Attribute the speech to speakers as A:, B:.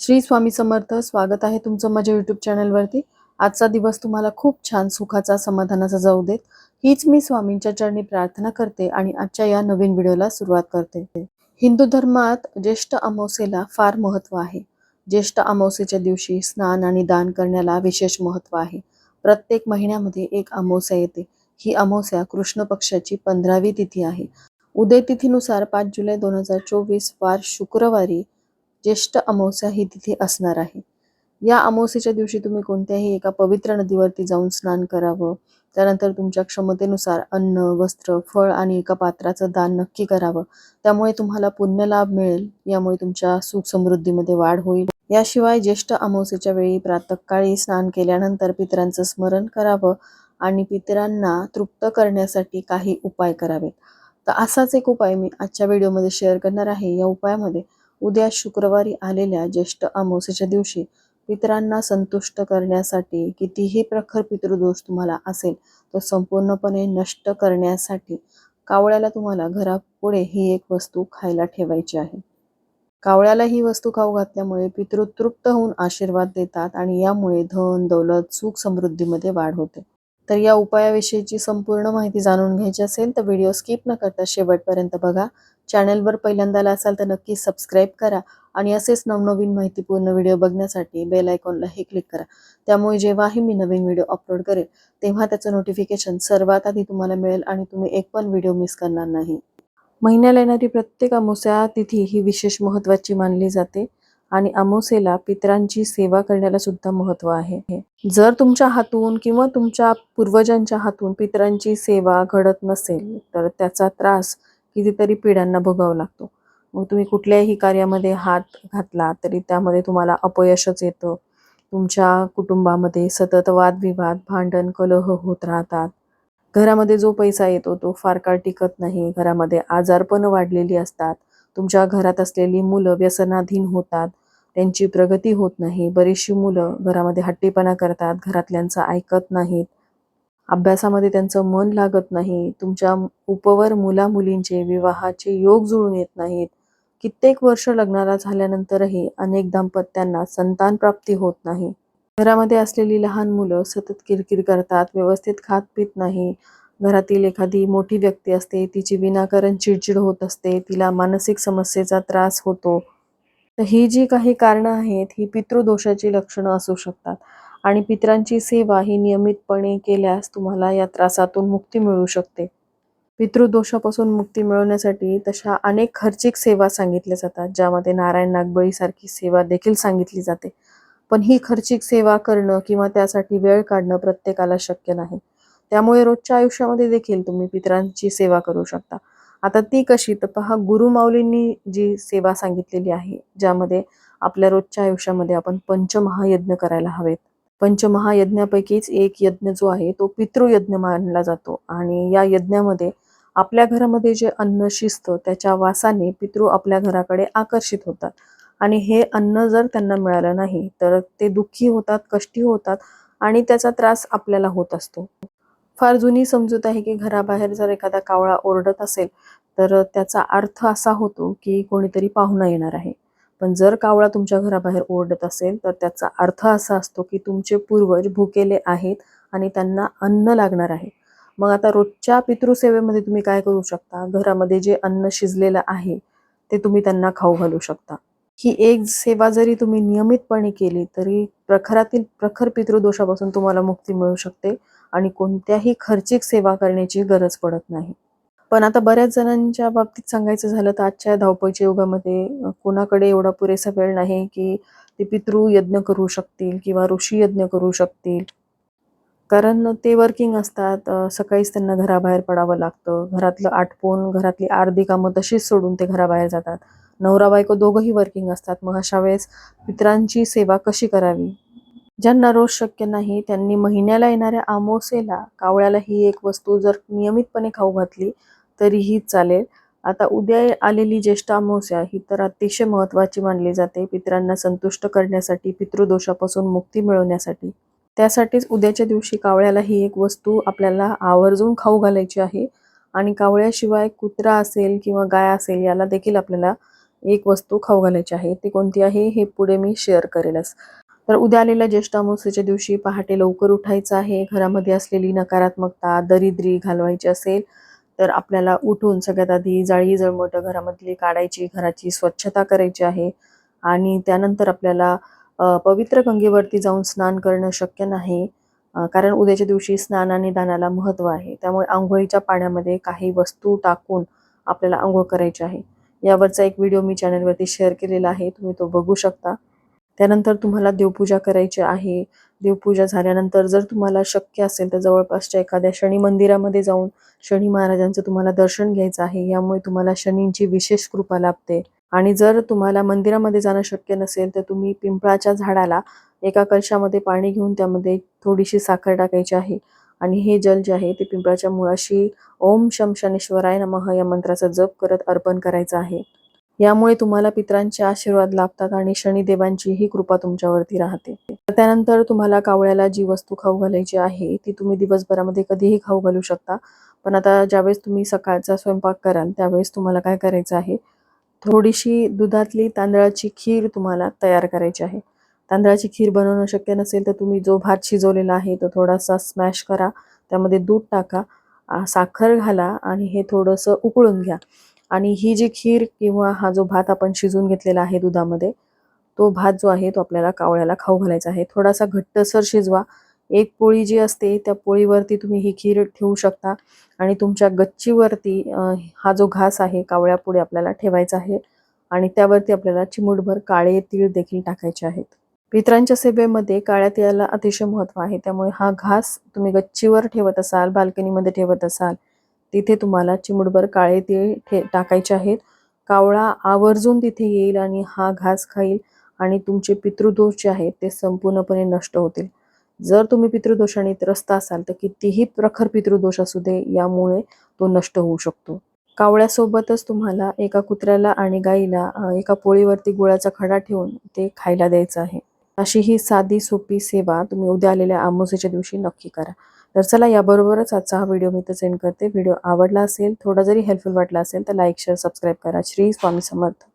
A: श्री स्वामी समर्थ स्वागत आहे तुमचं माझ्या यूट्यूब चॅनलवरती आजचा दिवस तुम्हाला खूप छान सुखाचा समाधानाचा जाऊ देत. हीच मी स्वामींच्या चरणी प्रार्थना करते आणि आजच्या या नवीन व्हिडिओला सुरुवात करते. हिंदू धर्मात ज्येष्ठ अमावस्येला फार महत्त्व आहे. ज्येष्ठ अमावस्येच्या दिवशी स्नान आणि दान करण्याला विशेष महत्त्व आहे. प्रत्येक महिन्यामध्ये एक अमावस्या येते. ही अमावस्या कृष्ण पक्षाची पंधरावी तिथी आहे. उदय तिथीनुसार पाच जुलै दोन हजार चोवीस वार शुक्रवारी ज्येष्ठ अमावस्या ही तिथे असणार आहे. या अमावस्येच्या दिवशी तुम्ही कोणत्याही एका पवित्र नदीवरती जाऊन स्नान करावं. त्यानंतर तुमच्या क्षमतेनुसार अन्न वस्त्र फळ आणि एका पात्राचं दान नक्की करावं. त्यामुळे तुम्हाला पुण्यलाभ मिळेल. यामुळे तुमच्या सुख समृद्धीमध्ये वाढ होईल. याशिवाय ज्येष्ठ अमावस्येच्या वेळी प्रातःकाळी स्नान केल्यानंतर पितरांचं स्मरण करावं आणि पितरांना तृप्त करण्यासाठी काही उपाय करावेत. तर असाच एक उपाय मी आजच्या व्हिडिओमध्ये शेअर करणार आहे. या उपायामध्ये उद्या शुक्रवारी आलेल्या ज्येष्ठ अमावस्येच्या दिवशी पितरांना संतुष्ट करण्यासाठी कितीही प्रखर पितृदोष तुम्हाला असेल तो संपूर्णपणे नष्ट करण्यासाठी कावळ्याला तुम्हाला घरापुढे ही एक वस्तू खायला ठेवायची आहे. कावळ्याला ही वस्तू खाऊ घातल्यामुळे पितृ तृप्त होऊन आशीर्वाद देतात आणि यामुळे धन दौलत सुख समृद्धीमध्ये वाढ होते. तर या उपायाविषयीची संपूर्ण माहिती जाणून घ्यायची असेल तर व्हिडिओ स्किप न करता शेवटपर्यंत बघा. चॅनलवर पहिल्यांदाला असाल तर नक्की सबस्क्राईब करा आणि असेच नवनवीन माहितीपूर्ण व्हिडिओ बघण्यासाठी बेल आयकॉनला हे क्लिक करा. त्यामुळे जेव्हाही मी नवीन व्हिडिओ अपलोड करेल तेव्हा त्याचं नोटिफिकेशन सर्वात आधी तुम्हाला मिळेल आणि तुम्ही एक पण व्हिडिओ मिस करणार नाही. महिन्याला येणारी प्रत्येक अमावस्या तिथी ही विशेष महत्त्वाची मानली जाते. आणि अमोसेला पितरांची सेवा करण्याला सुद्धा महत्त्व आहे. जर तुमच्या हातून किंवा तुमच्या पूर्वजांच्या हातून पितरांची सेवा घडत नसेल तर त्याचा त्रास कितीतरी पिढ्यांना भोगावा लागतो. मग तुम्ही कुठल्याही कार्यामध्ये हात घातला तरी त्यामध्ये तुम्हाला अपयशच येतं. तुमच्या कुटुंबामध्ये सतत वादविवाद भांडण कलह होत राहतात. घरामध्ये जो पैसा येतो तो फार काळ टिकत नाही. घरामध्ये आजारपण वाढलेली असतात. तुमच्या घरात असलेली मुलं व्यसनाधीन होतात. त्यांची प्रगती होत नाही. बरीचशी मुलं घरामध्ये हट्टीपणा करतात घरातल्यांचं ऐकत नाहीत. अभ्यासामध्ये त्यांचं मन लागत नाही. तुमच्या उपवर मुला मुलींचे विवाहाचे योग जुळून येत नाहीत. कित्येक वर्ष लग्नाला झाल्यानंतरही अनेक दाम्पत्यांना संतान प्राप्ती होत नाही. घरामध्ये असलेली लहान मुलं सतत किरकिर करतात व्यवस्थित खात पित नाही. घरातील एखादी मोठी व्यक्ती असते तिची विनाकारण चिडचिड होत असते तिला मानसिक समस्येचा त्रास होतो. तर ही जी काही कारणं आहेत ही पितृदोषाची लक्षणं असू शकतात. आणि पितरांची सेवा ही नियमितपणे केल्यास तुम्हाला या त्रासातून मुक्ती मिळू शकते. पितृदोषापासून मुक्ती मिळवण्यासाठी तशा अनेक खर्चिक सेवा सांगितल्या जातात ज्यामध्ये नारायण नागबळीसारखी सेवा देखील सांगितली जाते. पण ही खर्चिक सेवा करणं किंवा त्यासाठी वेळ काढणं प्रत्येकाला शक्य नाही. त्यामुळे रोजच्या आयुष्यामध्ये देखील तुम्ही पितरांची सेवा करू शकता. आता ती कशी? तर पहा गुरुमाऊलींनी जी सेवा सांगितलेली आहे ज्यामध्ये आपल्या रोजच्या आयुष्यामध्ये आपण पंचमहायज्ञ करायला हवेत. पंचमहायज्ञापैकीच एक यज्ञ जो आहे तो पितृयज्ञ मानला जातो. आणि या यज्ञामध्ये आपल्या घरामध्ये जे अन्न शिजतं त्याच्या वासाने पितृ आपल्या घराकडे आकर्षित होतात. आणि हे अन्न जर त्यांना मिळालं नाही तर ते दुःखी होतात कष्टी होतात आणि त्याचा त्रास आपल्याला होत असतो. फार जुनी समजूत आहे की घराबाहेर जर एखादा कावळा ओरडत असेल तर त्याचा अर्थ असा होतो की कोणीतरी पाहुणा येणार आहे. पण जर कावळा तुमच्या घराबाहेर ओरडत असेल तर त्याचा अर्थ असा असतो की तुमचे पूर्वज भुकेले आहेत आणि त्यांना अन्न लागणार आहे. मग आता रोजच्या पितृसेवेमध्ये तुम्ही काय करू शकता? घरामध्ये जे अन्न शिजलेलं आहे ते तुम्ही त्यांना खाऊ घालू शकता. ही एक सेवा जरी तुम्ही नियमितपणे केली तरी प्रखरातील प्रखर पितृदोषापासून तुम्हाला मुक्ती मिळू शकते. आणि कोणत्याही खर्चिक सेवा करण्याची गरज पडत नाही. पण आता बऱ्याच जणांच्या बाबतीत सांगायचं झालं तर आजच्या धावपळीच्या युगामध्ये कोणाकडे एवढा पुरेसा वेळ नाही की ते पितृ यज्ञ करू शकतील किंवा ऋषी यज्ञ करू शकतील. कारण ते वर्किंग असतात सकाळीच त्यांना घराबाहेर पडावं लागतं. घरातलं आटपून घरातली अर्धी कामं तशीच सोडून ते घराबाहेर जातात. नवरा बायको दोघंही वर्किंग असतात. मग अशा वेळेस पितरांची सेवा कशी करावी? ज्यांना रोज शक्य नाही त्यांनी महिन्याला येणाऱ्या आमोसेला कावळ्याला ही एक वस्तू जर नियमितपणे खाऊ घातली तरीही चालेल. आता उद्या आलेली ज्येष्ठ अमावस्या ही तर अतिशय महत्त्वाची मानली जाते. पितरांना संतुष्ट करण्यासाठी पितृदोषापासून मुक्ती मिळवण्यासाठी. त्यासाठीच उद्याच्या दिवशी कावळ्याला ही एक वस्तू आपल्याला आवर्जून खाऊ घालायची आहे. आणि कावळ्याशिवाय कुत्रा असेल किंवा गाय असेल याला देखील आपल्याला एक वस्तू खाऊ घालायची आहे. ती कोणती आहे हे पुढे मी शेअर करेलच. तर उद्या आलेल्या ज्येष्ठ अमावस्येच्या दिवशी पहाटे लवकर उठायचं आहे. घरामध्ये असलेली नकारात्मकता दरिद्री घालवायची असेल तर आपल्याला उठून सगळ्यात आधी जाळी जळमट घरामधली काढायची घराची स्वच्छता करायची आहे आणि त्यानंतर आपल्याला पवित्र गंगेवरती जाऊन स्नान करणं शक्य नाही कारण उद्याच्या दिवशी स्नान आणि दानाला महत्त्व आहे. त्यामुळे आंघोळीच्या पाण्यामध्ये काही वस्तू टाकून आपल्याला आंघोळ करायची आहे. यावरचा एक व्हिडिओ मी चॅनलवरती शेअर केलेला आहे तुम्ही तो बघू शकता. त्यानंतर तुम्हाला देवपूजा करायची आहे. देवपूजा झाल्यानंतर जर तुम्हाला शक्य असेल तर जवळपासच्या एखाद्या शनी मंदिरामध्ये जाऊन शनी महाराजांचं तुम्हाला दर्शन घ्यायचं आहे. यामुळे तुम्हाला शनींची विशेष कृपा लाभते. आणि जर तुम्हाला मंदिरामध्ये जाणं शक्य नसेल तर तुम्ही पिंपळाच्या झाडाला एका कलशामध्ये पाणी घेऊन त्यामध्ये थोडीशी साखर टाकायची आहे. आणि हे जल जे आहे ते पिंपळाच्या मुळाशी ओम शम शनेश्वराय नमः या मंत्राचा जप करत अर्पण करायचं आहे. यामुळे तुम्हाला पित्रांचे आशीर्वाद लाभतात आणि शनिदेवांचीही कृपा तुमच्यावरती राहते. तर त्यानंतर तुम्हाला कावळ्याला जी वस्तू खाऊ घालायची आहे ती तुम्ही दिवसभरामध्ये कधीही खाऊ घालू शकता. पण आता ज्यावेळेस तुम्ही सकाळचा स्वयंपाक कराल त्यावेळेस तुम्हाला काय करायचं आहे? थोडीशी दुधातली तांदळाची खीर तुम्हाला तयार करायची आहे. तांदळाची खीर बनवणं शक्य नसेल तर तुम्ही जो भात शिजवलेला आहे तो थोडासा स्मॅश करा. त्यामध्ये दूध टाका साखर घाला आणि हे थोडंसं उकळून घ्या. आणि ही जी खीर किंवा हा जो भात आपण शिजून घेतलेला आहे दुधामध्ये तो भात जो आहे तो आपल्याला कावळ्याला खाऊ घालायचा आहे. थोडासा घट्टसर शिजवा. एक पोळी जी असते त्या पोळीवरती तुम्ही ही खीर ठेवू शकता आणि तुमच्या गच्चीवरती हा जो घास आहे कावळ्यापुढे आपल्याला ठेवायचा आहे आणि त्यावरती आपल्याला चिमूटभर काळे तीळ देखील टाकायचे आहेत. पित्रांच्या सेवेमध्ये काळ्या तिळाला अतिशय महत्त्व आहे. त्यामुळे हा घास तुम्ही गच्चीवर ठेवत असाल बाल्कनीमध्ये ठेवत असाल तिथे तुम्हाला चिमुडभर काळे तीळ ठे टाकायचे आहेत. कावळा आवर्जून तिथे येईल आणि हा घास खाईल आणि तुमचे पितृदोष जे आहेत ते संपूर्णपणे नष्ट होतील. जर तुम्ही पितृदोषाने त्रस्त असाल तर कितीही प्रखर पितृदोष असू दे यामुळे तो नष्ट होऊ शकतो. कावळ्यासोबतच तुम्हाला एका कुत्र्याला आणि गाईला एका पोळीवरती गुळाचा खडा ठेवून ते खायला द्यायचं आहे. अशी ही साधी सोपी सेवा तुम्ही उद्या आलेल्या आमोसेच्या दिवशी नक्की करा. तर चला याबरोबरच आजचा हा व्हिडिओ मी इथं सेंड करते. व्हिडिओ आवडला असेल थोडा जरी हेल्पफुल वाटला असेल तर लाईक शेअर सबस्क्राईब करा. श्री स्वामी समर्थ.